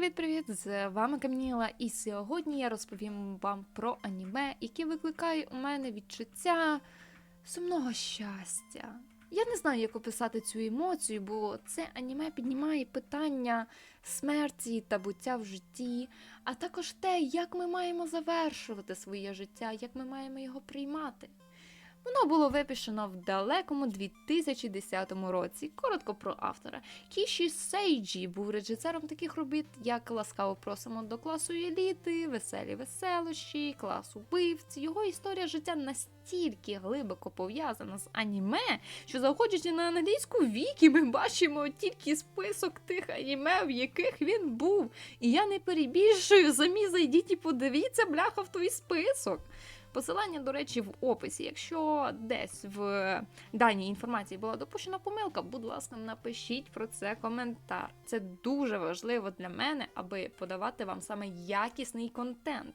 привіт-привіт! З вами Каміла, і сьогодні я розповім вам про аніме, яке викликає у мене відчуття сумного щастя. Я не знаю, як описати цю емоцію, бо це аніме піднімає питання смерті та буття в житті, а також те, як ми маємо завершувати своє життя, як ми маємо його приймати. Воно було випущено в далекому 2010 році. Коротко про автора. Кіші Сейджі був режисером таких робіт, як Ласкаво просимо до класу еліти, Веселі веселощі, клас убивці. Його історія життя настільки глибоко пов'язана з аніме, що заходячи на англійську віки, ми бачимо тільки список тих аніме, в яких він був. І я не перебільшую, самі зайдіть і подивіться, бляха, в той список. Посилання, до речі, в описі. Якщо десь в даній інформації була допущена помилка, будь ласка, напишіть про це коментар. Це дуже важливо для мене, аби подавати вам саме якісний контент.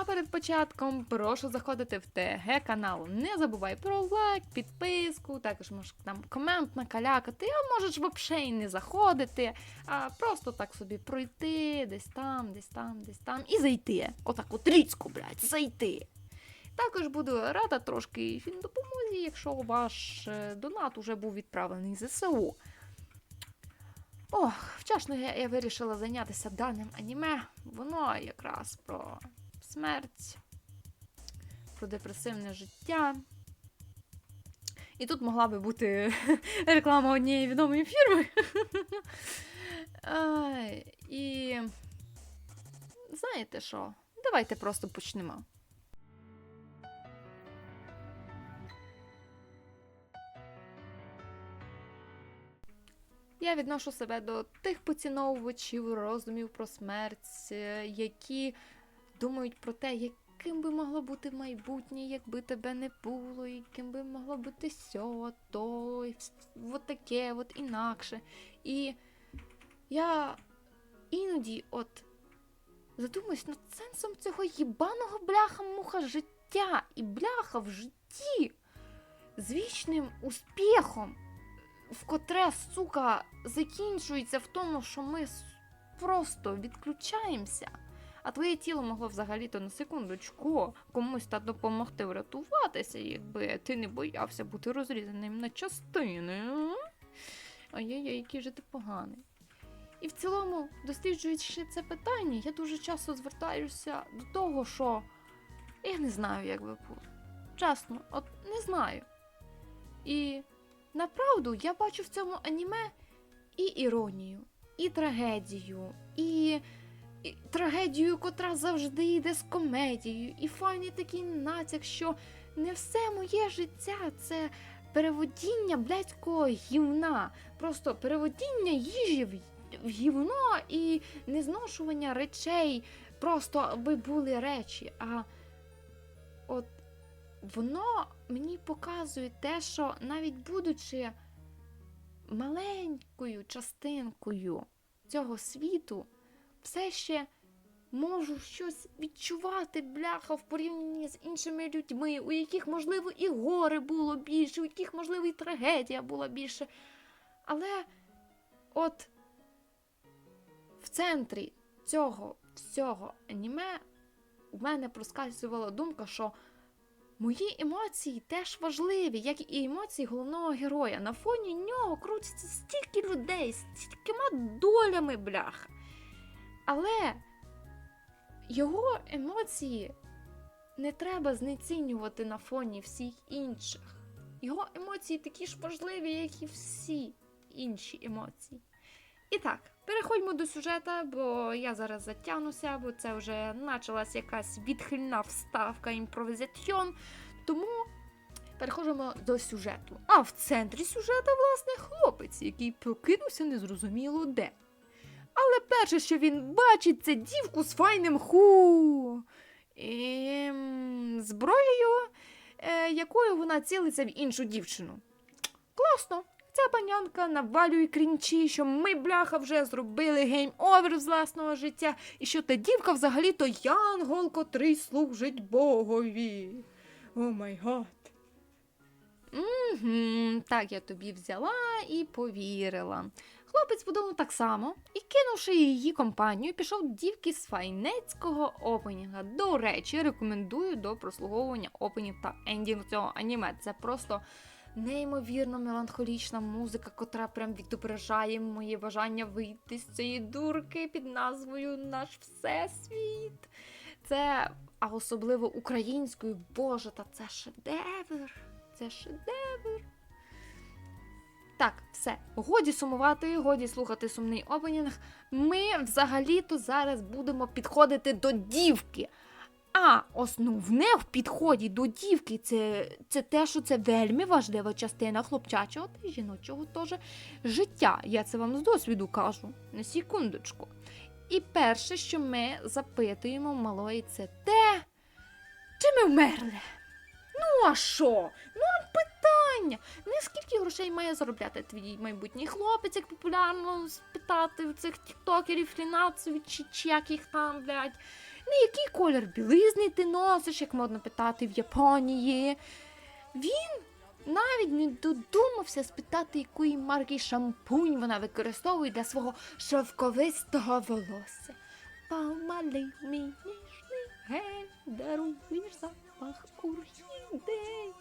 А перед початком прошу заходити в ТГ каналу. Не забувай про лайк, підписку, також можеш там комент накалякати, а можеш взагалі не заходити, а просто так собі пройти десь там, десь там, десь там і зайти. Отак от різко, блядь, зайти. Також буду рада трошки фіндопомозі, якщо ваш е, донат уже був відправлений ЗСУ. Ох, вчасно я, я вирішила зайнятися даним аніме. Воно якраз про смерть, про депресивне життя. І тут могла би бути реклама однієї відомої фірми. І знаєте що? Давайте просто почнемо. Я відношу себе до тих поціновувачів роздумів про смерть, е, які думають про те, яким би могло бути майбутнє, якби тебе не було, яким би могло бути сьо, то, і от таке, от інакше. І я іноді от задумуюсь над сенсом цього їбаного бляха-муха життя і бляха в житті з вічним успіхом, в котре, сука, закінчується в тому, що ми просто відключаємося. А твоє тіло могло взагалі-то на секундочку комусь та допомогти врятуватися, якби ти не боявся бути розрізаним на частини. Ай-яй-яй, який же ти поганий. І в цілому, досліджуючи це питання, я дуже часто звертаюся до того, що я не знаю, як би було. Чесно, от не знаю. І направду я бачу в цьому аніме і іронію, і трагедію, і трагедію, котра завжди йде з комедією, і файний такий натяк, що не все моє життя це переводіння блядського гівна. Просто переводіння їжі в, в гівно і незношування речей, просто аби були речі. А от воно мені показує те, що навіть будучи маленькою частинкою цього світу, все ще можу щось відчувати, бляха, в порівнянні з іншими людьми, у яких, можливо, і горе було більше, у яких, можливо, і трагедія була більше. Але от в центрі цього всього аніме у мене проскальзувала думка, що мої емоції теж важливі, як і емоції головного героя. На фоні нього крутиться стільки людей, з стількома долями, бляха. Але його емоції не треба знецінювати на фоні всіх інших. Його емоції такі ж важливі, як і всі інші емоції. І так, переходьмо до сюжета, бо я зараз затягнуся, бо це вже почалась якась відхильна вставка імпровізаціон. Тому переходимо до сюжету. А в центрі сюжету, власне, хлопець, який прокинувся незрозуміло де. Але перше, що він бачить, це дівку з файним ху. І, зброєю, е, якою вона цілиться в іншу дівчину. Класно. Ця панянка навалює крінчі, що ми, бляха, вже зробили гейм-овер з власного життя, і що та дівка взагалі-то янгол, котрий служить Богові. О май гад. Так я тобі взяла і повірила. Хлопець подумав так само і, кинувши її компанію, пішов дівки з файнецького опенінга. До речі, рекомендую до прослуговування опенів та ендів цього аніме. Це просто неймовірно меланхолічна музика, котра прям відображає моє бажання вийти з цієї дурки під назвою Наш Всесвіт. Це, а особливо українською, боже, та це шедевр. Це шедевр. Так, все. Годі сумувати, годі слухати сумний опенінг. Ми взагалі-то зараз будемо підходити до дівки. А основне в підході до дівки це, це те, що це вельми важлива частина хлопчачого та жіночого теж життя. Я це вам з досвіду кажу. На секундочку. І перше, що ми запитуємо малої, це те, чи ми вмерли. Ну, а що? Ну, питання. І скільки грошей має заробляти твій майбутній хлопець, як популярно спитати в цих тіктокерів фінансові чи, чи як їх там, блядь. Ну, який колір білизни ти носиш, як модно питати в Японії. Він навіть не додумався спитати, якої марки шампунь вона використовує для свого шовковистого волосся. Помалий мій ніжний гель, даруєш запах орхідей.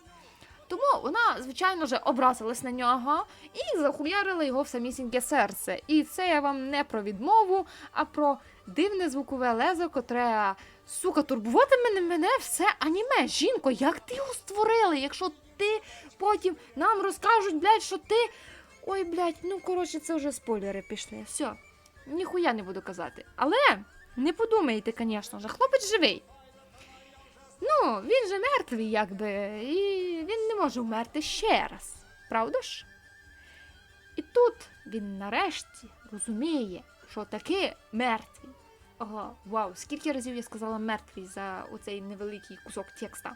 Тому вона, звичайно ж, образилась на нього і захуярила його в самісіньке серце. І це я вам не про відмову, а про дивне звукове лезо, котре, сука, турбуватиме мене все аніме. Жінко, як ти його створили? Якщо ти потім нам розкажуть, блядь, що ти. Ой, блядь, ну коротше, це вже спойлери пішли. Все, ніхуя не буду казати. Але не подумайте, звісно ж, хлопець живий. Ну, він же мертвий, якби, і він не може вмерти ще раз, правда ж? І тут він нарешті розуміє, що таки мертвий. Ага, вау, скільки разів я сказала мертвий за оцей невеликий кусок текста.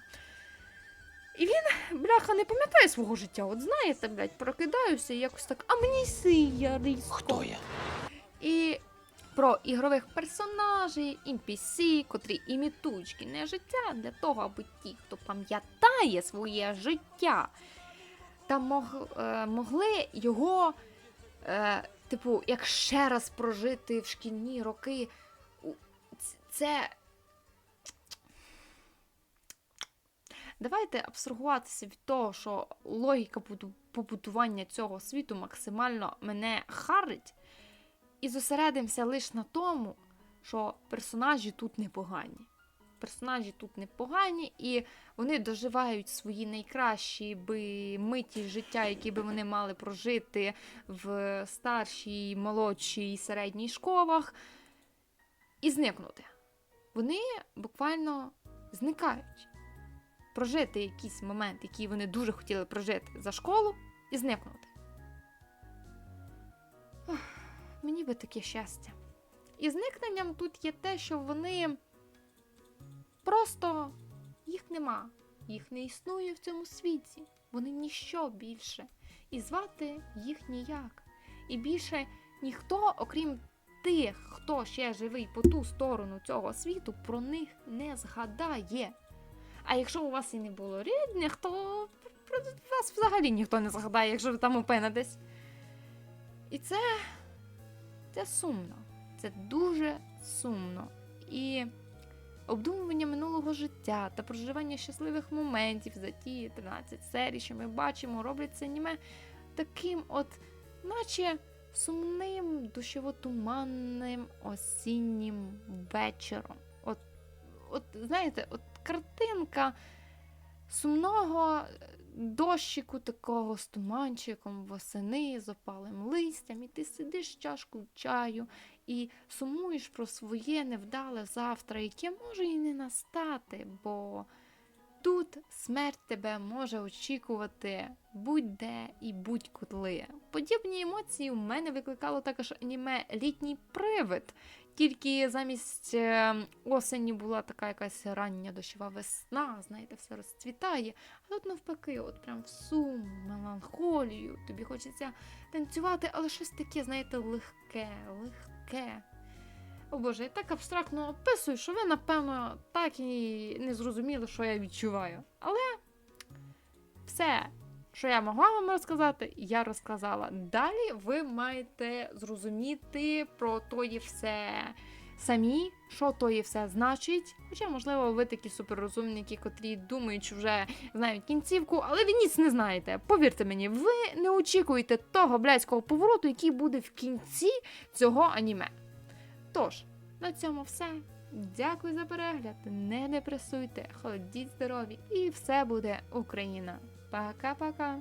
І він, бляха, не пам'ятає свого життя. От знаєте, блядь, прокидаюся і якось так, а мені сия. Хто я? І про ігрових персонажей, NPC, котрі імітують шкільне життя для того, аби ті, хто пам'ятає своє життя, та мог, е, могли його, е, типу, як ще раз прожити в шкільні роки. Це. Давайте абстрагуватися від того, що логіка буду- побудування цього світу максимально мене харить, і зосередимося лише на тому, що персонажі тут непогані. Персонажі тут непогані, і вони доживають свої найкращі би миті життя, які би вони мали прожити в старшій, молодшій, середній школах, і зникнути. Вони буквально зникають. Прожити якийсь момент, який вони дуже хотіли прожити за школу, і зникнути. Мені би таке щастя. І зникненням тут є те, що вони просто їх нема, їх не існує в цьому світі. Вони ніщо більше. І звати їх ніяк. І більше ніхто, окрім тих, хто ще живий по ту сторону цього світу, про них не згадає. А якщо у вас і не було рідних, то про вас взагалі ніхто не згадає, якщо ви там опинитесь. І це це сумно. Це дуже сумно. І обдумування минулого життя та проживання щасливих моментів за ті 13 серій, що ми бачимо, роблять це аніме таким, от, наче сумним, душево-туманним осіннім вечором. От, от знаєте, от картинка сумного дощику такого з туманчиком восени, з опалим листям, і ти сидиш з чашкою чаю і сумуєш про своє невдале завтра, яке може і не настати, бо тут смерть тебе може очікувати будь-де і будь-коли. Подібні емоції у мене викликало також аніме Літній привид. Тільки замість е, осені була така якась рання дощова весна, знаєте, все розцвітає. А тут навпаки, от прям в сум, меланхолію. Тобі хочеться танцювати, але щось таке, знаєте, легке, легке. О Боже, я так абстрактно описую, що ви, напевно, так і не зрозуміли, що я відчуваю. Але все, що я могла вам розказати, я розказала. Далі ви маєте зрозуміти про то є все самі, що то є все значить. Хоча, можливо, ви такі суперрозумники, котрі думають, що вже знають кінцівку, але ви ніц не знаєте. Повірте мені, ви не очікуєте того блядського повороту, який буде в кінці цього аніме. Тож, на цьому все. Дякую за перегляд. Не депресуйте, ходіть здорові, і все буде Україна. Пока-пока.